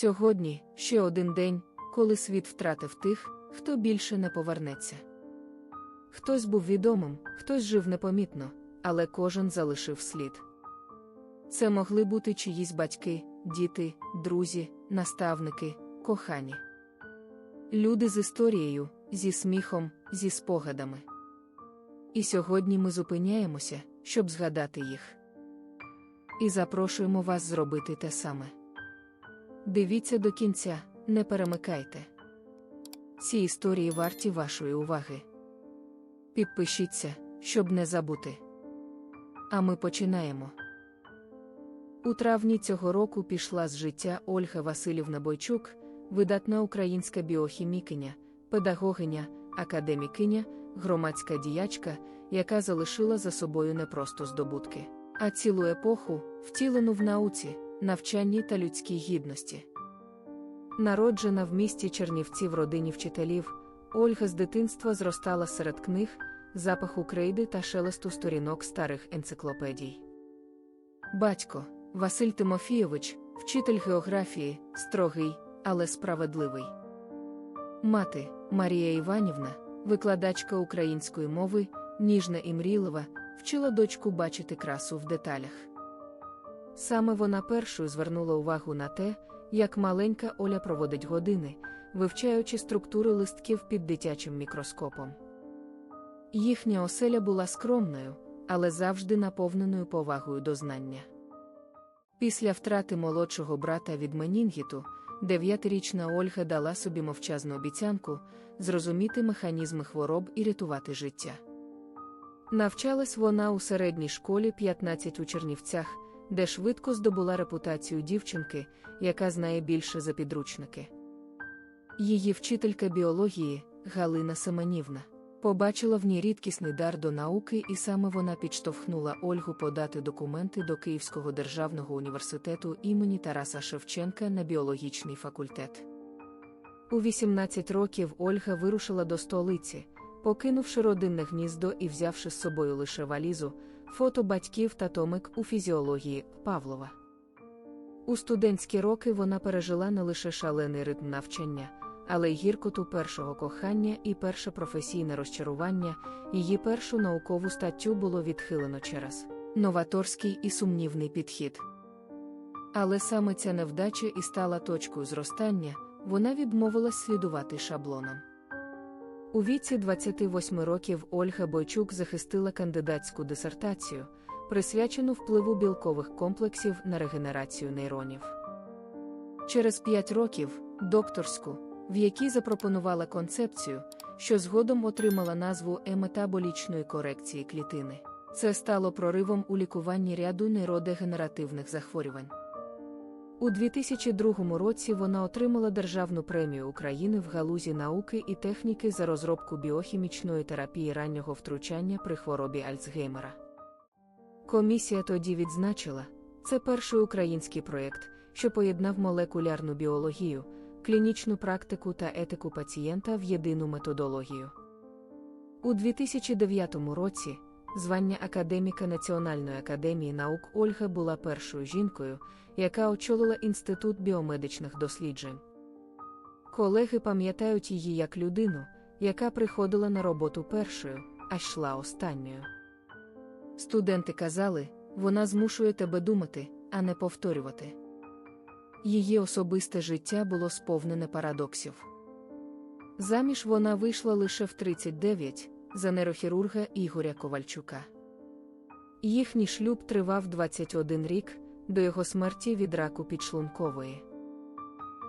Сьогодні ще один день, коли світ втратив тих, хто більше не повернеться. Хтось був відомим, хтось жив непомітно, але кожен залишив слід. Це могли бути чиїсь батьки, діти, друзі, наставники, кохані. Люди з історією, зі сміхом, зі спогадами. І сьогодні ми зупиняємося, щоб згадати їх. І запрошуємо вас зробити те саме. Дивіться до кінця, не перемикайте. Ці історії варті вашої уваги. Підпишіться, щоб не забути. А ми починаємо. У травні цього року пішла з життя Ольга Васильівна Бойчук, видатна українська біохімікиня, педагогиня, академікиня, громадська діячка, яка залишила за собою не просто здобутки, а цілу епоху, втілену в науці, навчанні та людській гідності. Народжена в місті Чернівці в родині вчителів, Ольга з дитинства зростала серед книг, запаху крейди та шелесту сторінок старих енциклопедій. Батько Василь Тимофійович, вчитель географії, строгий, але справедливий. Мати Марія Іванівна, викладачка української мови, ніжна і мрійлива, вчила дочку бачити красу в деталях. Саме вона першою звернула увагу на те, як маленька Оля проводить години, вивчаючи структури листків під дитячим мікроскопом. Їхня оселя була скромною, але завжди наповненою повагою до знання. Після втрати молодшого брата від менінгіту, дев'ятирічна Ольга дала собі мовчазну обіцянку зрозуміти механізми хвороб і рятувати життя. Навчалась вона у середній школі 15 у Чернівцях, де швидко здобула репутацію дівчинки, яка знає більше за підручники. Її вчителька біології, Галина Семенівна, побачила в ній рідкісний дар до науки, і саме вона підштовхнула Ольгу подати документи до Київського державного університету імені Тараса Шевченка на біологічний факультет. У 18 років Ольга вирушила до столиці, покинувши родинне гніздо і взявши з собою лише валізу, фото батьків та томик у фізіології Павлова. У студентські роки вона пережила не лише шалений ритм навчання, але й гіркоту першого кохання і перше професійне розчарування, її першу наукову статтю було відхилено через новаторський і сумнівний підхід. Але саме ця невдача і стала точкою зростання, вона відмовилась слідувати шаблоном. У віці 28 років Ольга Бойчук захистила кандидатську дисертацію, присвячену впливу білкових комплексів на регенерацію нейронів. Через 5 років докторську, в якій запропонувала концепцію, що згодом отримала назву еметаболічної корекції клітини. Це стало проривом у лікуванні ряду нейродегенеративних захворювань. У 2002 році вона отримала Державну премію України в галузі науки і техніки за розробку біохімічної терапії раннього втручання при хворобі Альцгеймера. Комісія тоді відзначила, це перший український проєкт, що поєднав молекулярну біологію, клінічну практику та етику пацієнта в єдину методологію. У 2009 році звання академіка Національної академії наук Ольга була першою жінкою, яка очолила Інститут біомедичних досліджень. Колеги пам'ятають її як людину, яка приходила на роботу першою, а йшла останньою. Студенти казали, вона змушує тебе думати, а не повторювати. Її особисте життя було сповнене парадоксів. Заміж вона вийшла лише в 39 за нейрохірурга Ігоря Ковальчука. Їхній шлюб тривав 21 рік до його смерті від раку підшлункової.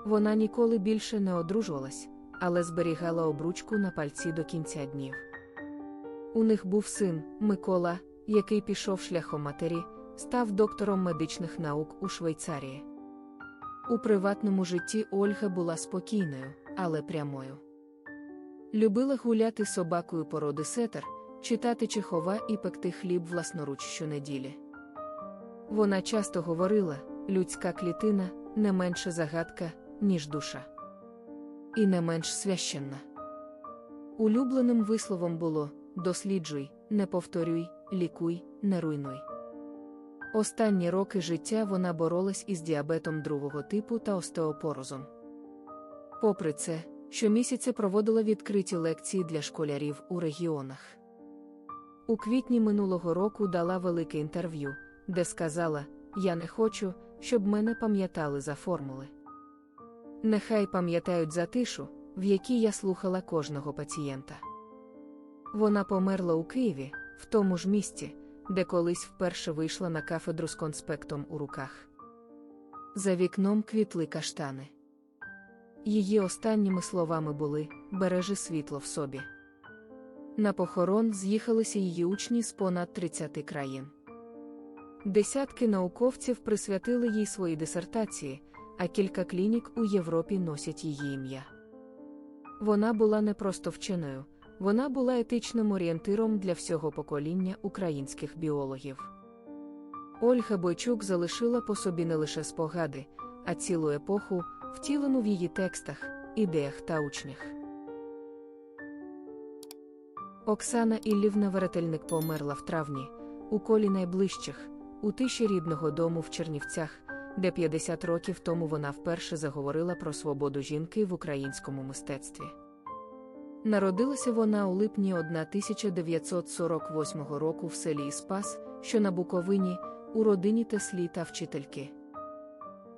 Вона ніколи більше не одружувалась, але зберігала обручку на пальці до кінця днів. У них був син Микола, який пішов шляхом матері, став доктором медичних наук у Швейцарії. У приватному житті Ольга була спокійною, але прямою. Любила гуляти собакою породи сетер, читати Чехова і пекти хліб власноруч щонеділі. Вона часто говорила: людська клітина не менше загадка, ніж душа. І не менш священна. Улюбленим висловом було досліджуй, не повторюй, лікуй, не руйнуй. Останні роки життя вона боролась із діабетом другого типу та остеопорозом. Попри це, щомісяця проводила відкриті лекції для школярів у регіонах. У квітні минулого року дала велике інтерв'ю, де сказала: Я не хочу, щоб мене пам'ятали за формули. Нехай пам'ятають за тишу, в якій я слухала кожного пацієнта. Вона померла у Києві, в тому ж місті, де колись вперше вийшла на кафедру з конспектом у руках. За вікном квітли каштани. Її останніми словами були бережи світло в собі. На похорон з'їхалися її учні з понад 30 країн. Десятки науковців присвятили їй свої дисертації, а кілька клінік у Європі носять її ім'я. Вона була не просто вченою, вона була етичним орієнтиром для всього покоління українських біологів. Ольга Бойчук залишила по собі не лише спогади, а цілу епоху, втілену в її текстах, ідеях та учнях. Оксана Іллівна Веретельник померла в травні, у колі найближчих, у тиші рідного дому в Чернівцях, де 50 років тому вона вперше заговорила про свободу жінки в українському мистецтві. Народилася вона у липні 1948 року в селі Іспас, що на Буковині, у родині Теслі та вчительки.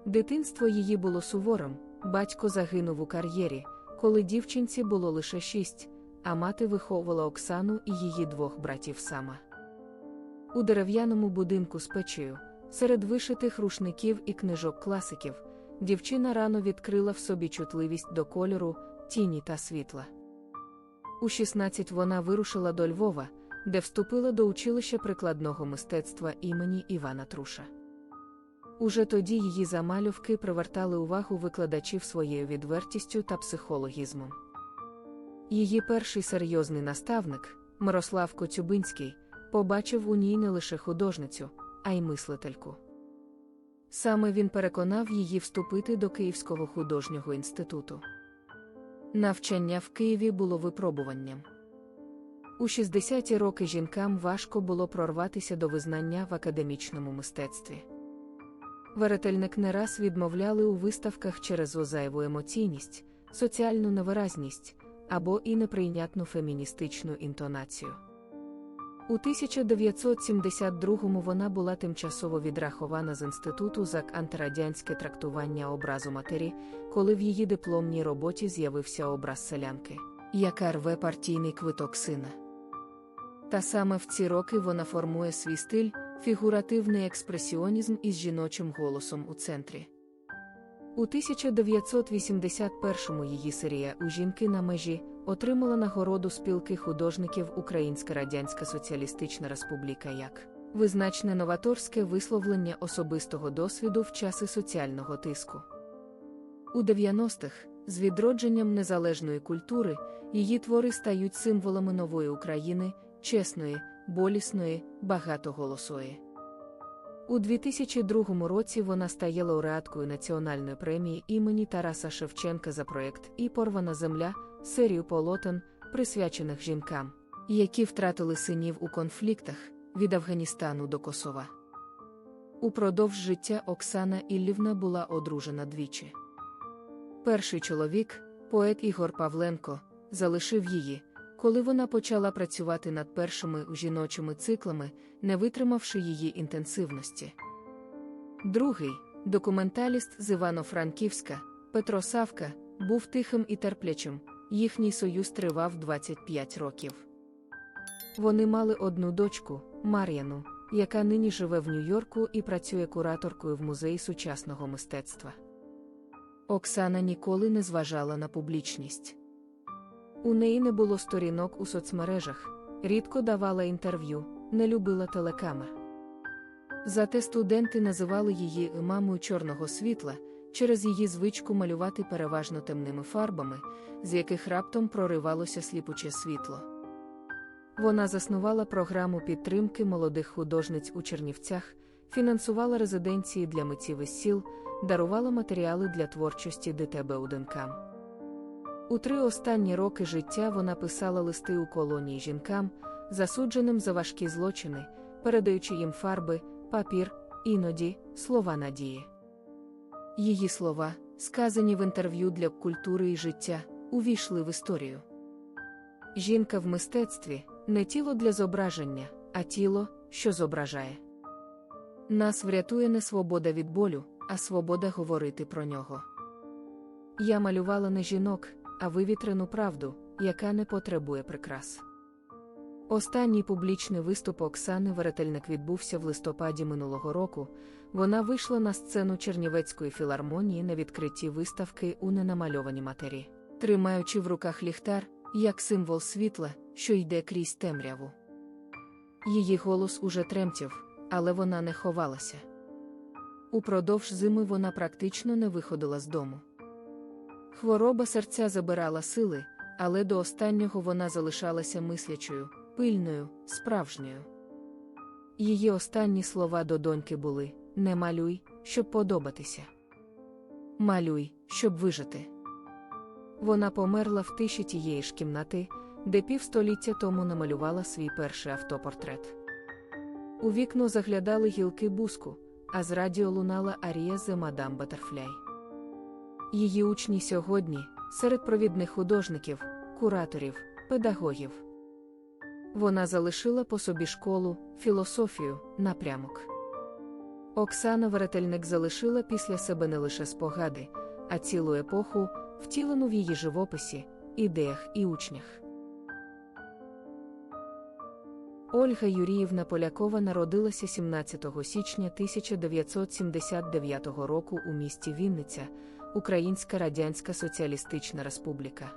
Дитинство її було суворим, батько загинув у кар'єрі, коли дівчинці було лише шість, а мати виховувала Оксану і її двох братів сама. У дерев'яному будинку з печею, серед вишитих рушників і книжок класиків, дівчина рано відкрила в собі чутливість до кольору, тіні та світла. У 16 вона вирушила до Львова, де вступила до училища прикладного мистецтва імені Івана Труша. Уже тоді її замальовки привертали увагу викладачів своєю відвертістю та психологізмом. Її перший серйозний наставник, Мирослав Коцюбинський, побачив у ній не лише художницю, а й мислительку. Саме він переконав її вступити до Київського художнього інституту. Навчання в Києві було випробуванням. У 60-ті роки жінкам важко було прорватися до визнання в академічному мистецтві. Веретельник не раз відмовляли у виставках через озайву емоційність, соціальну невиразність або і неприйнятну феміністичну інтонацію. У 1972-му вона була тимчасово відрахована з інституту за антирадянське трактування образу матері, коли в її дипломній роботі з'явився образ селянки, яка рве партійний квиток сина. Та саме в ці роки вона формує свій стиль, фігуративний експресіонізм із жіночим голосом у центрі. У 1981-му її серія У жінки на межі отримала нагороду спілки художників Українська Радянська Соціалістична Республіка як визначне новаторське висловлення особистого досвіду в часи соціального тиску. У 90-х, з відродженням незалежної культури, її твори стають символами нової України, чесної, болісної, багатоголосої. У 2002 році вона стає лауреаткою національної премії імені Тараса Шевченка за проєкт І порвана земля, серію полотен, присвячених жінкам, які втратили синів у конфліктах від Афганістану до Косова. Упродовж життя Оксана Іллівна була одружена двічі. Перший чоловік, поет Ігор Павленко, залишив її, коли вона почала працювати над першими жіночими циклами, не витримавши її інтенсивності. Другий документаліст з Івано-Франківська, Петро Савка, був тихим і терплячим, їхній союз тривав 25 років. Вони мали одну дочку, Мар'яну, яка нині живе в Нью-Йорку і працює кураторкою в музеї сучасного мистецтва. Оксана ніколи не зважала на публічність. У неї не було сторінок у соцмережах, рідко давала інтерв'ю, не любила телекамер. Зате студенти називали її мамою чорного світла через її звичку малювати переважно темними фарбами, з яких раптом проривалося сліпуче світло. Вона заснувала програму підтримки молодих художниць у Чернівцях, фінансувала резиденції для митців із сіл, дарувала матеріали для творчості ДТБ-уденкам. У три останні роки життя вона писала листи у колонії жінкам, засудженим за важкі злочини, передаючи їм фарби, папір, іноді слова надії. Її слова, сказані в інтерв'ю для культури і життя, увійшли в історію. Жінка в мистецтві не тіло для зображення, а тіло, що зображає. Нас врятує не свобода від болю, а свобода говорити про нього. Я малювала не жінок, а вивітрену правду, яка не потребує прикрас. Останній публічний виступ Оксани Веретельник відбувся в листопаді минулого року. Вона вийшла на сцену Чернівецької філармонії на відкритті виставки у ненамальованій матері, тримаючи в руках ліхтар, як символ світла, що йде крізь темряву. Її голос уже тремтів, але вона не ховалася. Упродовж зими вона практично не виходила з дому. Хвороба серця забирала сили, але до останнього вона залишалася мислячою, пильною, справжньою. Її останні слова до доньки були не малюй, щоб подобатися. Малюй, щоб вижити. Вона померла в тиші тієї ж кімнати, де півстоліття тому намалювала свій перший автопортрет. У вікно заглядали гілки буску, а з радіо лунала Арія зе мадам Батерфляй. Її учні сьогодні серед провідних художників, кураторів, педагогів. Вона залишила по собі школу, філософію, напрямок. Оксана Веретельник залишила після себе не лише спогади, а цілу епоху, втілену в її живописі, ідеях і учнях. Ольга Юріївна Полякова народилася 17 січня 1979 року у місті Вінниця, Українська Радянська Соціалістична Республіка.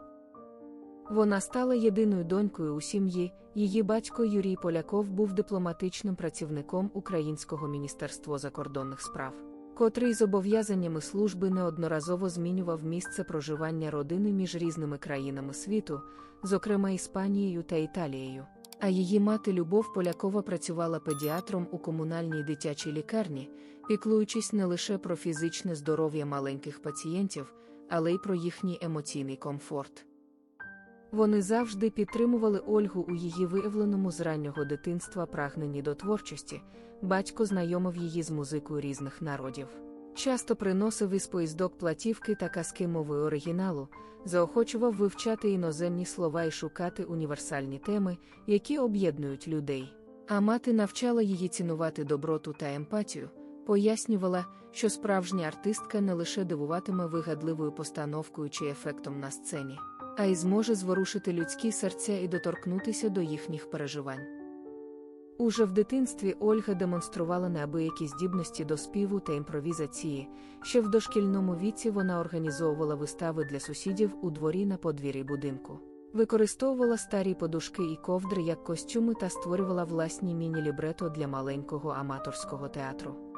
Вона стала єдиною донькою у сім'ї. Її батько Юрій Поляков був дипломатичним працівником Українського міністерства закордонних справ, котрий зобов'язаннями служби неодноразово змінював місце проживання родини між різними країнами світу, зокрема Іспанією та Італією. А її мати Любов Полякова працювала педіатром у комунальній дитячій лікарні, піклуючись не лише про фізичне здоров'я маленьких пацієнтів, але й про їхній емоційний комфорт. Вони завжди підтримували Ольгу у її виявленому з раннього дитинства прагненні до творчості, батько знайомив її з музикою різних народів. Часто приносив із поїздок платівки та казки мови оригіналу, заохочував вивчати іноземні слова і шукати універсальні теми, які об'єднують людей. А мати навчала її цінувати доброту та емпатію, пояснювала, що справжня артистка не лише дивуватиме вигадливою постановкою чи ефектом на сцені, а й зможе зворушити людські серця і доторкнутися до їхніх переживань. Уже в дитинстві Ольга демонструвала неабиякі здібності до співу та імпровізації, ще в дошкільному віці вона організовувала вистави для сусідів у дворі на подвір'ї будинку, використовувала старі подушки і ковдри як костюми та створювала власні міні-лібрето для маленького аматорського театру.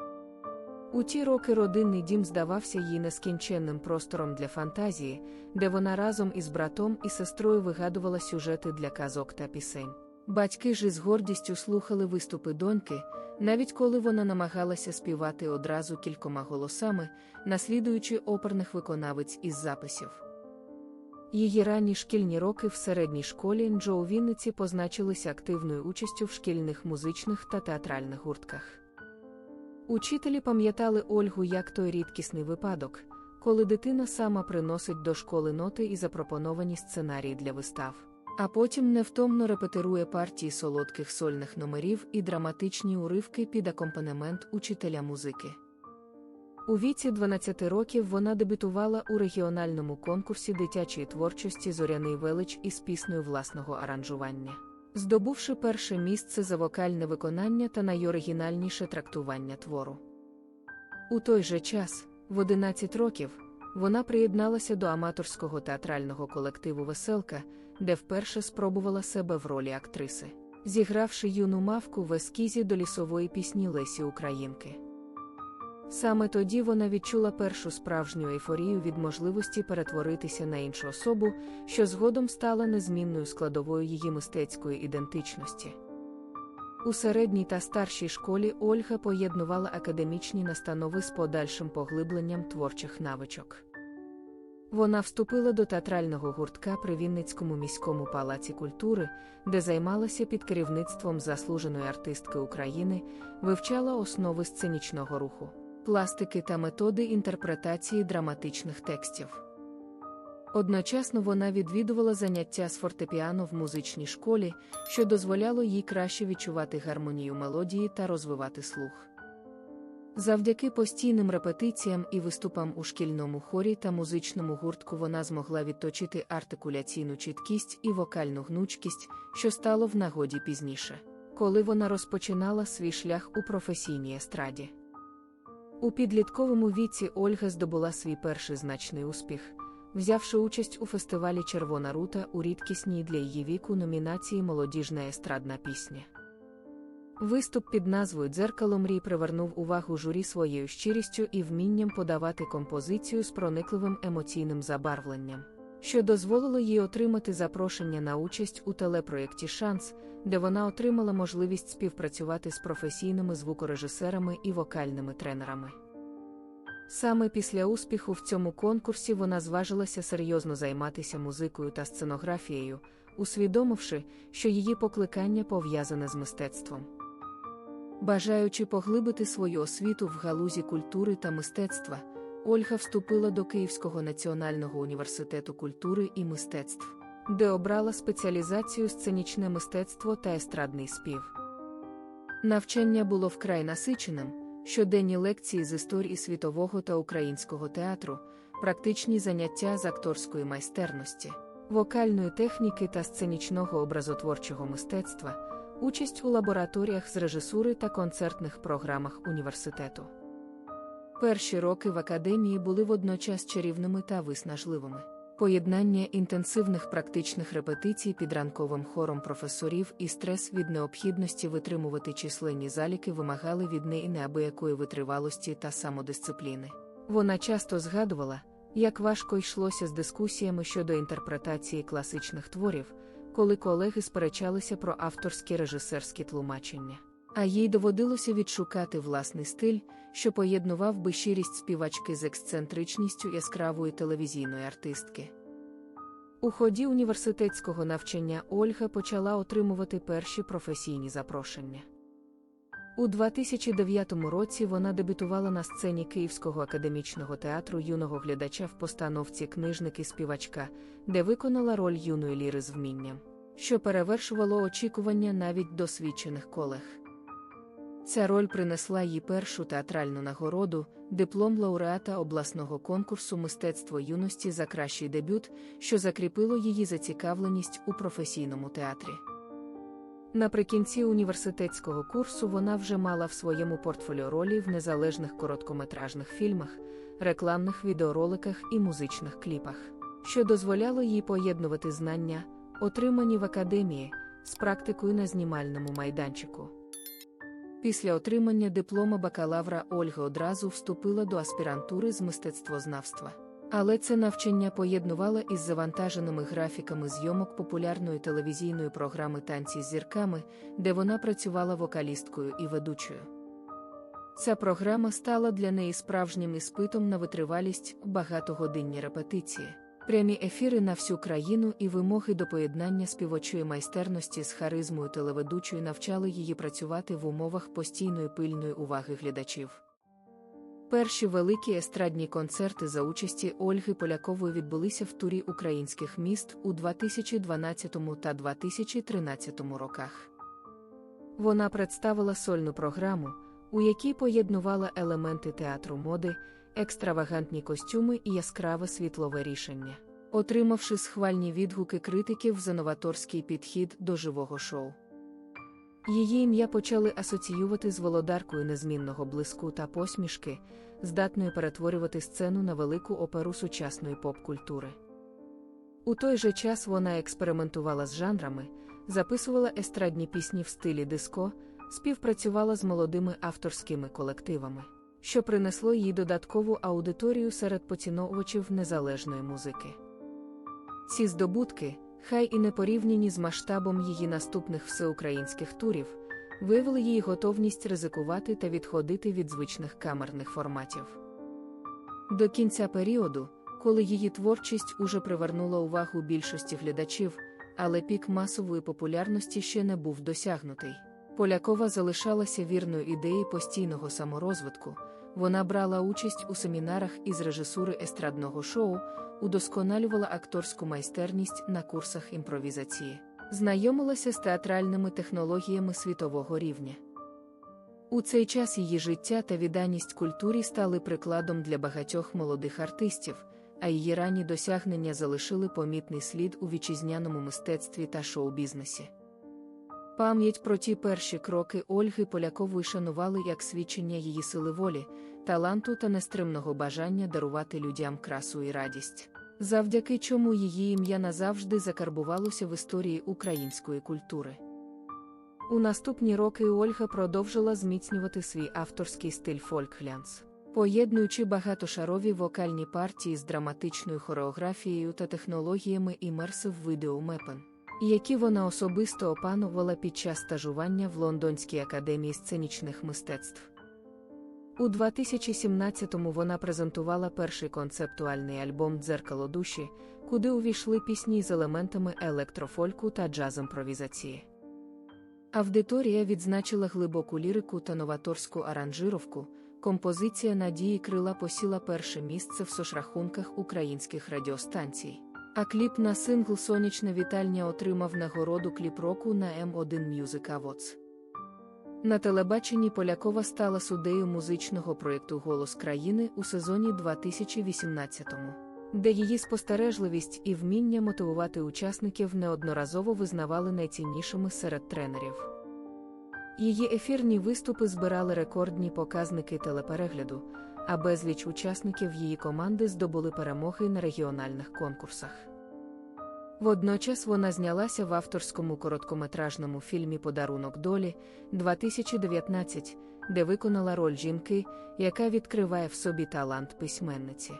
У ті роки родинний дім здавався їй нескінченним простором для фантазії, де вона разом із братом і сестрою вигадувала сюжети для казок та пісень. Батьки ж із гордістю слухали виступи доньки, навіть коли вона намагалася співати одразу кількома голосами, наслідуючи оперних виконавиць із записів. Її ранні шкільні роки в середній школі Нджо у Вінниці позначилися активною участю в шкільних музичних та театральних гуртках. Учителі пам'ятали Ольгу як той рідкісний випадок, коли дитина сама приносить до школи ноти і запропоновані сценарії для вистав а потім невтомно репетирує партії солодких сольних номерів і драматичні уривки під акомпанемент учителя музики. У віці 12 років вона дебютувала у регіональному конкурсі дитячої творчості Зоряний велич із піснею власного аранжування, здобувши перше місце за вокальне виконання та найоригінальніше трактування твору. У той же час, в 11 років, вона приєдналася до аматорського театрального колективу Веселка де вперше спробувала себе в ролі актриси, зігравши юну мавку в ескізі до лісової пісні Лесі Українки. Саме тоді вона відчула першу справжню ейфорію від можливості перетворитися на іншу особу, що згодом стала незмінною складовою її мистецької ідентичності. У середній та старшій школі Ольга поєднувала академічні настанови з подальшим поглибленням творчих навичок. Вона вступила до театрального гуртка при Вінницькому міському палаці культури, де займалася під керівництвом заслуженої артистки України, вивчала основи сценічного руху, пластики та методи інтерпретації драматичних текстів. Одночасно вона відвідувала заняття з фортепіано в музичній школі, що дозволяло їй краще відчувати гармонію мелодії та розвивати слух. Завдяки постійним репетиціям і виступам у шкільному хорі та музичному гуртку вона змогла відточити артикуляційну чіткість і вокальну гнучкість, що стало в нагоді пізніше, коли вона розпочинала свій шлях у професійній естраді. У підлітковому віці Ольга здобула свій перший значний успіх, взявши участь у фестивалі Червона рута у рідкісній для її віку номінації Молодіжна естрадна пісня. Виступ під назвою Дзеркало мрій привернув увагу журі своєю щирістю і вмінням подавати композицію з проникливим емоційним забарвленням, що дозволило їй отримати запрошення на участь у телепроєкті Шанс, де вона отримала можливість співпрацювати з професійними звукорежисерами і вокальними тренерами. Саме після успіху в цьому конкурсі вона зважилася серйозно займатися музикою та сценографією, усвідомивши, що її покликання пов'язане з мистецтвом. Бажаючи поглибити свою освіту в галузі культури та мистецтва, Ольга вступила до Київського національного університету культури і мистецтв, де обрала спеціалізацію сценічне мистецтво та естрадний спів. Навчання було вкрай насиченим, щоденні лекції з історії світового та українського театру, практичні заняття з акторської майстерності, вокальної техніки та сценічного образотворчого мистецтва участь у лабораторіях з режисури та концертних програмах університету. Перші роки в академії були водночас чарівними та виснажливими. Поєднання інтенсивних практичних репетицій під ранковим хором професорів і стрес від необхідності витримувати численні заліки вимагали від неї неабиякої витривалості та самодисципліни. Вона часто згадувала, як важко йшлося з дискусіями щодо інтерпретації класичних творів, коли колеги сперечалися про авторські режисерські тлумачення. А їй доводилося відшукати власний стиль, що поєднував би щирість співачки з ексцентричністю яскравої телевізійної артистки. У ході університетського навчання Ольга почала отримувати перші професійні запрошення. У 2009 році вона дебютувала на сцені Київського академічного театру юного глядача в постановці книжники співачка, де виконала роль юної ліри з вмінням, що перевершувало очікування навіть досвідчених колег. Ця роль принесла їй першу театральну нагороду, диплом лауреата обласного конкурсу мистецтво юності за кращий дебют, що закріпило її зацікавленість у професійному театрі. Наприкінці університетського курсу вона вже мала в своєму портфоліо ролі в незалежних короткометражних фільмах, рекламних відеороликах і музичних кліпах, що дозволяло їй поєднувати знання, отримані в академії, з практикою на знімальному майданчику. Після отримання диплома бакалавра Ольга одразу вступила до аспірантури з мистецтвознавства. Але це навчання поєднувала із завантаженими графіками зйомок популярної телевізійної програми Танці з зірками, де вона працювала вокалісткою і ведучою. Ця програма стала для неї справжнім іспитом на витривалість багатогодинні репетиції, прямі ефіри на всю країну і вимоги до поєднання співочої майстерності з харизмою телеведучої навчали її працювати в умовах постійної пильної уваги глядачів. Перші великі естрадні концерти за участі Ольги Полякової відбулися в турі українських міст у 2012 та 2013 роках. Вона представила сольну програму, у якій поєднувала елементи театру моди, екстравагантні костюми і яскраве світлове рішення, отримавши схвальні відгуки критиків за новаторський підхід до живого шоу. Її ім'я почали асоціювати з володаркою незмінного блиску та посмішки, здатною перетворювати сцену на велику оперу сучасної поп-культури. У той же час вона експериментувала з жанрами, записувала естрадні пісні в стилі диско, співпрацювала з молодими авторськими колективами, що принесло їй додаткову аудиторію серед поціновувачів незалежної музики. Ці здобутки хай і не порівняні з масштабом її наступних всеукраїнських турів, виявили її готовність ризикувати та відходити від звичних камерних форматів. До кінця періоду, коли її творчість уже привернула увагу більшості глядачів, але пік масової популярності ще не був досягнутий. Полякова залишалася вірною ідеї постійного саморозвитку. Вона брала участь у семінарах із режисури естрадного шоу, удосконалювала акторську майстерність на курсах імпровізації, знайомилася з театральними технологіями світового рівня. У цей час її життя та відданість культурі стали прикладом для багатьох молодих артистів, а її ранні досягнення залишили помітний слід у вітчизняному мистецтві та шоу-бізнесі. Пам'ять про ті перші кроки Ольги Полякової шанували як свідчення її сили волі, таланту та нестримного бажання дарувати людям красу і радість, завдяки чому її ім'я назавжди закарбувалося в історії української культури. У наступні роки Ольга продовжила зміцнювати свій авторський стиль фольк-глянц, поєднуючи багатошарові вокальні партії з драматичною хореографією та технологіями імерсив відеомепен, які вона особисто опанувала під час стажування в Лондонській академії сценічних мистецтв. У 2017-му вона презентувала перший концептуальний альбом Дзеркало душі, куди увійшли пісні з елементами електрофольку та джаз-імпровізації. Аудиторія відзначила глибоку лірику та новаторську аранжировку. Композиція Надії Крила посіла перше місце в сошрахунках українських радіостанцій. А кліп на сингл Сонячна вітальня отримав нагороду кліп року на M1 Music Awards. На телебаченні Полякова стала суддею музичного проєкту Голос країни у сезоні 2018-му, де її спостережливість і вміння мотивувати учасників неодноразово визнавали найціннішими серед тренерів. Її ефірні виступи збирали рекордні показники телеперегляду, а безліч учасників її команди здобули перемоги на регіональних конкурсах. Водночас вона знялася в авторському короткометражному фільмі Подарунок долі 2019, де виконала роль жінки, яка відкриває в собі талант письменниці.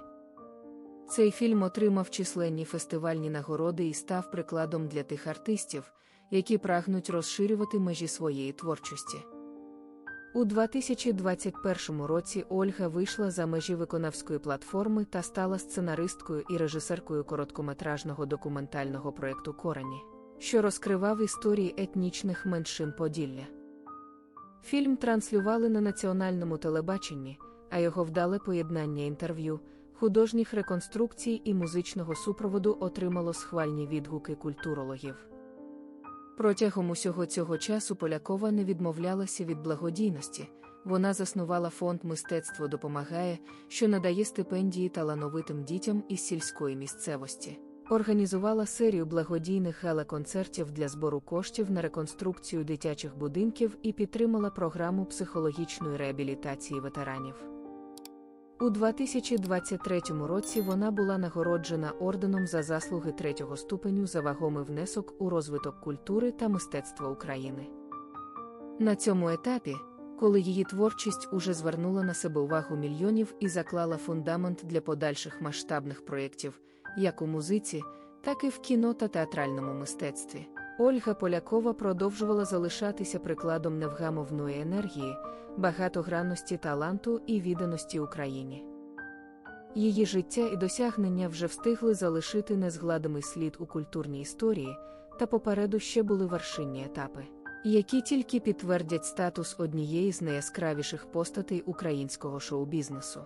Цей фільм отримав численні фестивальні нагороди і став прикладом для тих артистів, які прагнуть розширювати межі своєї творчості. У 2021 році Ольга вийшла за межі виконавської платформи та стала сценаристкою і режисеркою короткометражного документального проєкту Корені, що розкривав історії етнічних меншин Поділля. Фільм транслювали на національному телебаченні, а його вдале поєднання інтерв'ю, художніх реконструкцій і музичного супроводу отримало схвальні відгуки культурологів. Протягом усього цього часу Полякова не відмовлялася від благодійності. Вона заснувала фонд Мистецтво допомагає, що надає стипендії талановитим дітям із сільської місцевості. Організувала серію благодійних гала-концертів для збору коштів на реконструкцію дитячих будинків і підтримала програму психологічної реабілітації ветеранів. У 2023 році вона була нагороджена орденом за заслуги третього ступеню за вагомий внесок у розвиток культури та мистецтва України. На цьому етапі, коли її творчість уже звернула на себе увагу мільйонів і заклала фундамент для подальших масштабних проєктів, як у музиці, так і в кіно та театральному мистецтві. Ольга Полякова продовжувала залишатися прикладом невгамовної енергії, багатогранності таланту і відданості Україні. Її життя і досягнення вже встигли залишити незгладимий слід у культурній історії, та попереду ще були вершинні етапи, які тільки підтвердять статус однієї з найяскравіших постатей українського шоу-бізнесу.